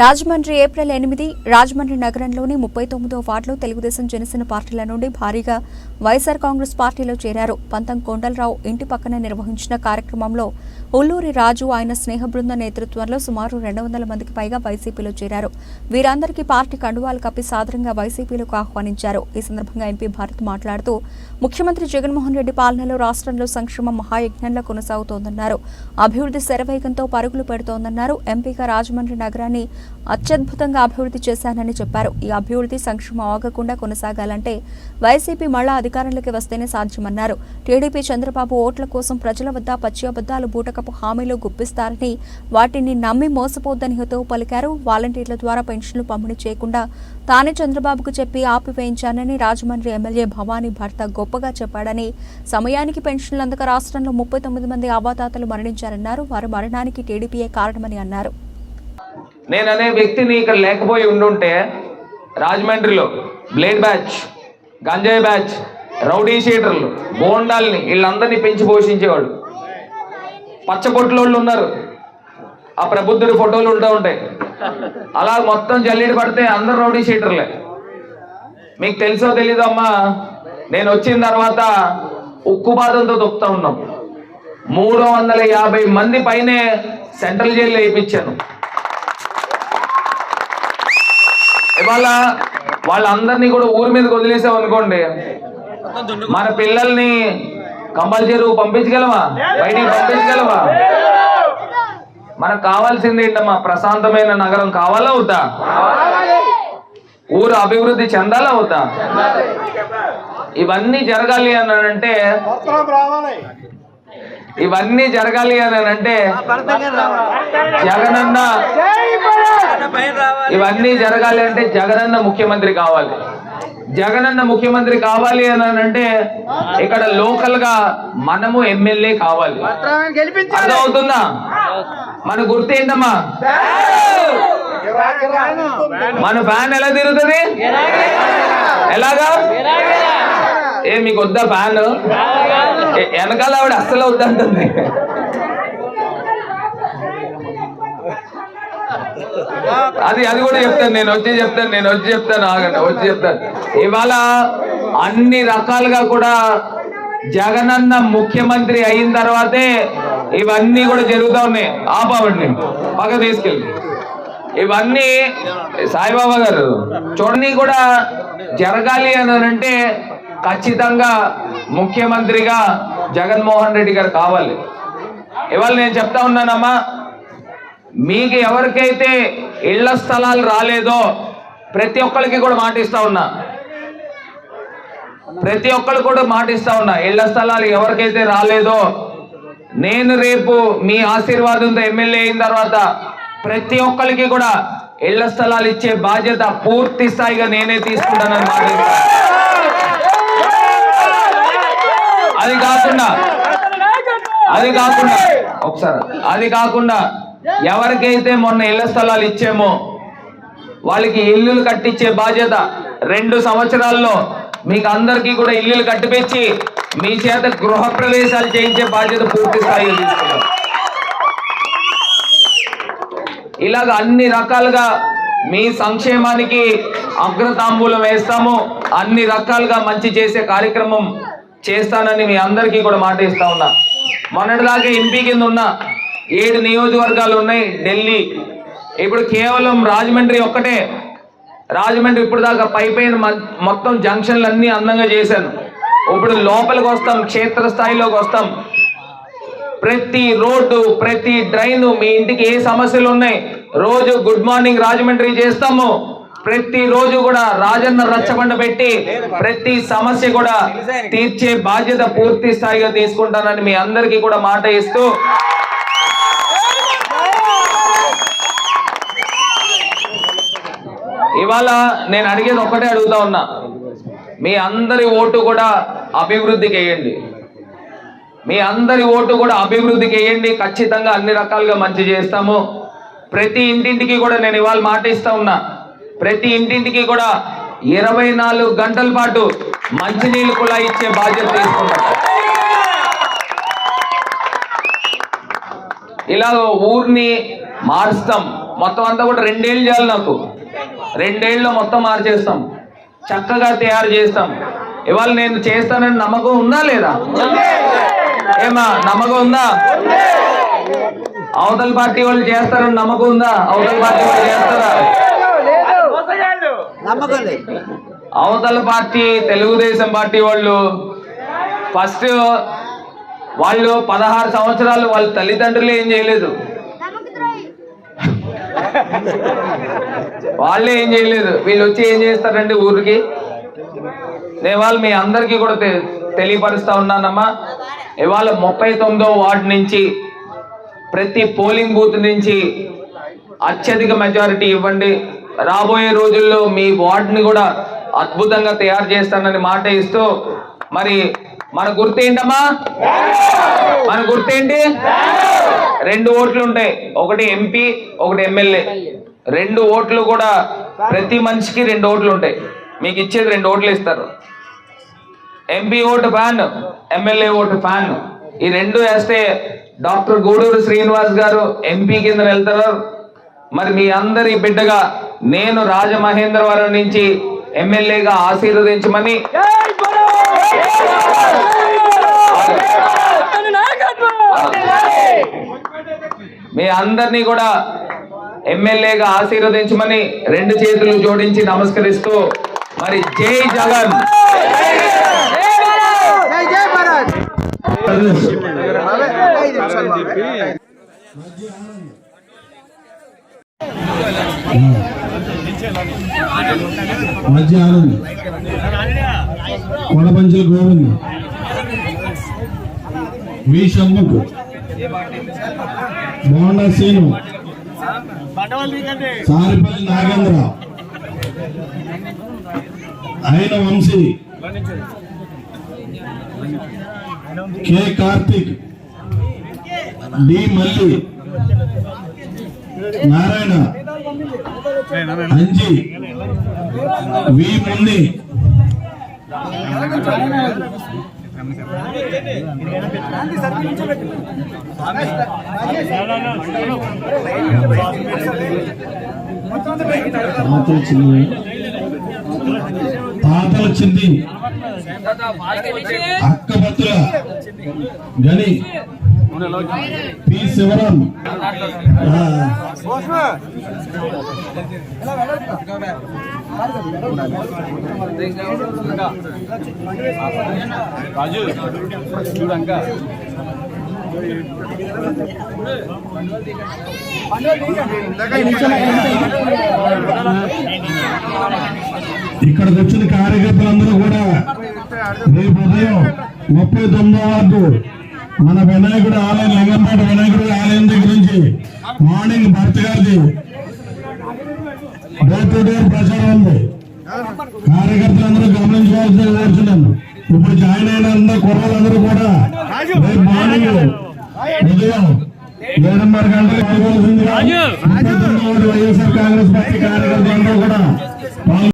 Rajahmundry April ఎనిమిది రాజమండ్రి నగరంలోని ముప్పై తొమ్మిదో వార్డులో తెలుగుదేశం జనసేన పార్టీల నుండి భారీగా వైఎస్ఆర్ కాంగ్రెస్ పార్టీలో చేరారు. పంతం కొండలరావు ఇంటి పక్కన నిర్వహించిన కార్యక్రమంలో ఉల్లూరి రాజు ఆయన స్నేహ బృంద నేతృత్వంలో సుమారు రెండు వందల మందికి పైగా వైసీపీలో చేరారు. వీరందరికీ పార్టీ కండువాలు కప్పి సాదరంగా వైసీపీలకు ఆహ్వానించారు. ఈ సందర్భంగా ఎంపీ భారత్ మాట్లాడుతూ ముఖ్యమంత్రి జగన్మోహన్ రెడ్డి పాలనలో రాష్ట్రంలో సంక్షేమ మహాయజ్ఞంలో కొనసాగుతోందన్నారు. అభివృద్ధి శరవేగంతో పరుగులు పెడుతోందన్నారు. ఎంపీగా రాజమండ్రి నగరాన్ని అత్యద్భుతంగా అభివృద్ధి చేశానని చెప్పారు. ఈ అభివృద్ధి సంక్షేమం ఆగకుండా కొనసాగాలంటే వైసీపీ మళ్ళా అధికారంలోకి వస్తేనే సాధ్యమన్నారు. టీడీపీ చంద్రబాబు ఓట్ల కోసం ప్రజల వద్ద పచ్చి అబద్దాలు బూటకపు హామీలు గుప్పిస్తారని వాటిని నమ్మి మోసపోద్దని హితవు పలికారు. వాలంటీర్ల ద్వారా పెన్షన్లు పంపిణీ చేయకుండా తానే చంద్రబాబుకు చెప్పి ఆపివేయించానని రాజమండ్రి ఎమ్మెల్యే భవానీ భర్త గొప్పగా చెప్పాడని సమయానికి పెన్షన్లు అందక రాష్ట్రంలో ముప్పై తొమ్మిది మంది అవాతాతలు మరణించారన్నారు. వారి మరణానికి టీడీపీయే కారణమని అన్నారు. నేను అనే వ్యక్తిని ఇక్కడ లేకపోయి ఉండుంటే రాజమండ్రిలో బ్లేడ్ బ్యాచ్ గంజాయి బ్యాచ్ రౌడీ షీటర్లు బోండాల్ని వీళ్ళందరినీ పెంచి పోషించేవాడు పచ్చబొట్లోళ్ళు ఉన్నారు. ఆ ప్రబుద్ధుడి ఫోటోలు ఉంటూ ఉంటాయి. అలా మొత్తం జల్లీడు పడితే అందరు రౌడీ షీటర్లే. మీకు తెలుసో తెలీదమ్మా నేను వచ్చిన తర్వాత ఉక్కుపాదంతో తొక్కుతా ఉన్నాం. మూడు వందల యాభై మంది పైనే సెంట్రల్ జైల్లో వేయించాను. ఇవాళ వాళ్ళందరినీ కూడా ఊరి మీదకి వదిలేసాం అనుకోండి. మన పిల్లల్ని కంపల్సరీ పంపించగలవా బయటికి పంపించగలవా మనకు కావాల్సింది ఏంటమ్మా? ప్రశాంతమైన నగరం కావాలా అవుతా ఊరు అభివృద్ధి చెందాలా అవుతా ఇవన్నీ జరగాలి అని అంటే ఇవన్నీ జరగాలి అని అంటే జగనన్న ఇవన్నీ జరగాలి అంటే జగనన్న ముఖ్యమంత్రి కావాలి. జగనన్న ముఖ్యమంత్రి కావాలి అని అంటే ఇక్కడ లోకల్గా మనము ఎమ్మెల్యే కావాలి. అర్థమవుతుందా? మన గుర్తు ఏంటమ్మా? మన ఫ్యాన్ ఎలా తిరుగుతుంది? ఎలాగా? ఏ మీకు వద్దా ఫ్యాన్? వెనకాల ఆవిడ అస్సలు వద్దంటుంది. అది అది కూడా చెప్తాను నేను వచ్చి చెప్తాను నేను వచ్చి చెప్తాను ఆగండి వచ్చి చెప్తాను. ఇవాళ అన్ని రకాలుగా కూడా జగనన్న ముఖ్యమంత్రి అయిన తర్వాతే ఇవన్నీ కూడా జరుగుతూ ఉన్నాయి. ఆపావండి పక్క తీసుకెళ్ళి. ఇవన్నీ సాయిబాబా గారు చూడండి కూడా జరగాలి అని అంటే ఖచ్చితంగా ముఖ్యమంత్రిగా జగన్మోహన్ రెడ్డి గారు కావాలి. ఇవాళ నేను చెప్తా ఉన్నానమ్మా మీకు ఎవరికైతే ఇళ్ళ స్థలాలు రాలేదో ప్రతి ఒక్కరికి కూడా మాటిస్తా ఉన్నా. ప్రతి ఒక్కరు కూడా మాటిస్తా ఉన్నా ఇళ్ళ స్థలాలు ఎవరికైతే రాలేదో నేను రేపు మీ ఆశీర్వాదంతో ఎమ్మెల్యే అయిన తర్వాత ప్రతి ఒక్కరికి కూడా ఇళ్ళ స్థలాలు ఇచ్చే బాధ్యత పూర్తి స్థాయిగా నేనే తీసుకుంటానని మాటిస్తా అది కాకుండా అది కాకుండా ఒకసారి అది కాకుండా ఎవరికైతే మొన్న ఇళ్ళ స్థలాలు ఇచ్చామో వాళ్ళకి ఇల్లులు కట్టించే బాధ్యత రెండు సంవత్సరాల్లో మీకు అందరికీ కూడా ఇల్లులు కట్టిపించి మీ చేత గృహ ప్రవేశాలు చేయించే బాధ్యత పూర్తి స్థాయిలో తీసుకున్నాం. ఇలాగ అన్ని రకాలుగా మీ సంక్షేమానికి అగ్రతాంబూలం వేస్తాము. అన్ని రకాలుగా మంచి చేసే కార్యక్రమం చేస్తానని మీ అందరికీ కూడా మాట ఇస్తా ఉన్నా. మొన్నటిదాకా ఎంపీ కింద ఉన్న ఏడు నియోజకవర్గాలు ఉన్నాయి. ఢిల్లీ. ఇప్పుడు కేవలం రాజమండ్రి ఒక్కటే. రాజమండ్రి ఇప్పుడు దాకా పై పైన మొత్తం జంక్షన్లు అన్నీ అందంగా చేశాను. ఇప్పుడు లోపలికి వస్తాం క్షేత్రస్థాయిలోకి వస్తాం. ప్రతి రోడ్డు ప్రతి డ్రైన్ మీ ఇంటికి ఏ సమస్యలు ఉన్నాయి రోజు గుడ్ మార్నింగ్ రాజమండ్రి చేస్తాము. ప్రతి రోజు కూడా రాజన్న రచ్చబండ పెట్టి ప్రతి సమస్య కూడా తీర్చే బాధ్యత పూర్తి స్థాయిగా తీసుకుంటానని మీ అందరికీ కూడా మాట ఇస్తూ ఇవాళ నేను అడిగేది ఒక్కటే అడుగుతా ఉన్నా. మీ అందరి ఓటు కూడా అభివృద్ధికి వేయండి. మీ అందరి ఓటు కూడా అభివృద్ధికి వేయండి. ఖచ్చితంగా అన్ని రకాలుగా మంచి చేస్తాము. ప్రతి ఇంటింటికి కూడా నేను ఇవాళ మాట ఇస్తా ఉన్నా. ప్రతి ఇంటింటికి కూడా ఇరవై నాలుగు గంటల పాటు మంచినీళ్ళు కూడా ఇచ్చే బాధ్యత తీసుకుంటాం ఇలా ఊరిని మారుస్తాం. మొత్తం అంతా కూడా రెండేళ్ళు చేయాలి నాకు. రెండేళ్ళు మొత్తం మార్చేస్తాం. చక్కగా తయారు చేస్తాం. ఇవాళ నేను చేస్తానని నమ్మకం ఉందా లేదా? ఏమా నమ్మకం ఉందా? అవతల పార్టీ వాళ్ళు చేస్తారని నమ్మకం ఉందా? అవతల పార్టీ వాళ్ళు చేస్తారా? నమ్మకం లేదు. అవతల పార్టీ తెలుగుదేశం పార్టీ వాళ్ళు ఫస్ట్ వాళ్ళు పదహారు సంవత్సరాలు వాళ్ళ తల్లిదండ్రులు ఏం చేయలేదు. వాళ్ళే ఏం చేయలేదు. వీళ్ళు వచ్చి ఏం చేస్తారండి ఊరికి? నేను వాళ్ళు మీ అందరికీ కూడా తెలియపరుస్తా ఉన్నానమ్మా. ఇవాళ ముప్పై తొమ్మిదో వార్డు నుంచి ప్రతి పోలింగ్ బూత్ నుంచి అత్యధిక మెజారిటీ ఇవ్వండి. రాబోయే రోజుల్లో మీ వార్డుని కూడా అద్భుతంగా తయారు చేస్తానని మాట ఇస్తూ మరి మన గుర్తేంటమ్మా మన గుర్తేంటి రెండు ఓట్లు ఉంటాయి. ఒకటి ఎంపీ ఒకటి ఎమ్మెల్యే. రెండు ఓట్లు కూడా ప్రతి మనిషికి రెండు ఓట్లు ఉంటాయి. మీకు ఇచ్చేది రెండు ఓట్లు ఇస్తారు. MP vote fan MLA vote fan. ఈ రెండు వేస్తే డాక్టర్ గూడూరు శ్రీనివాస్ గారు ఎంపీ కింద వెళ్తారు. మరి మీ అందరి బిడ్డగా నేను రాజమహేంద్రవరం నుంచి ఎమ్మెల్యేగా ఆశీర్వదించమని మీ అందరినీ కూడా ఎమ్మెల్యేగా ఆశీర్వదించమని రెండు చేతులు జోడించి నమస్కరిస్తూ మరి జై జగన్! జై జై భారత్ ఐదు నిమిషాలు బాబాయ్. మధ్య ఆనంద్. కొడపంచుల గోవింద్. వి షణ్ముఖ్ బోండా సీను సారిపల్లి నాగేంద్ర. ఆయన Vamsi. K Karthik. D Malli. Narayana. Anji V Munni Tatala Chinni Tatala చిన్ని. అక్కపత్తుల గని. పి శివరాం ఆ, ఇక్కడికి వచ్చిన కార్యకర్తలందరూ కూడా రేపు ఉదయం ముప్పై తొమ్మిదో వార్డు మన వినాయకుడు ఆలయం లింగంపేట వినాయకుడు ఆలయం దగ్గర నుంచి మార్నింగ్ భర్త గారిది డోర్ టు డోర్ ప్రచారం ఉంది. కార్యకర్తలందరూ గమనించవలసింది కోరుతున్నాను ఇప్పుడు జాయిన్ అయిన అందరూ కుర్రాళ్ళందరూ కూడా రేపు మార్నింగ్ ఉదయం ఏడున్నర గంటలకు వైఎస్ఆర్ కాంగ్రెస్ పార్టీ కార్యకర్తలందరూ కూడా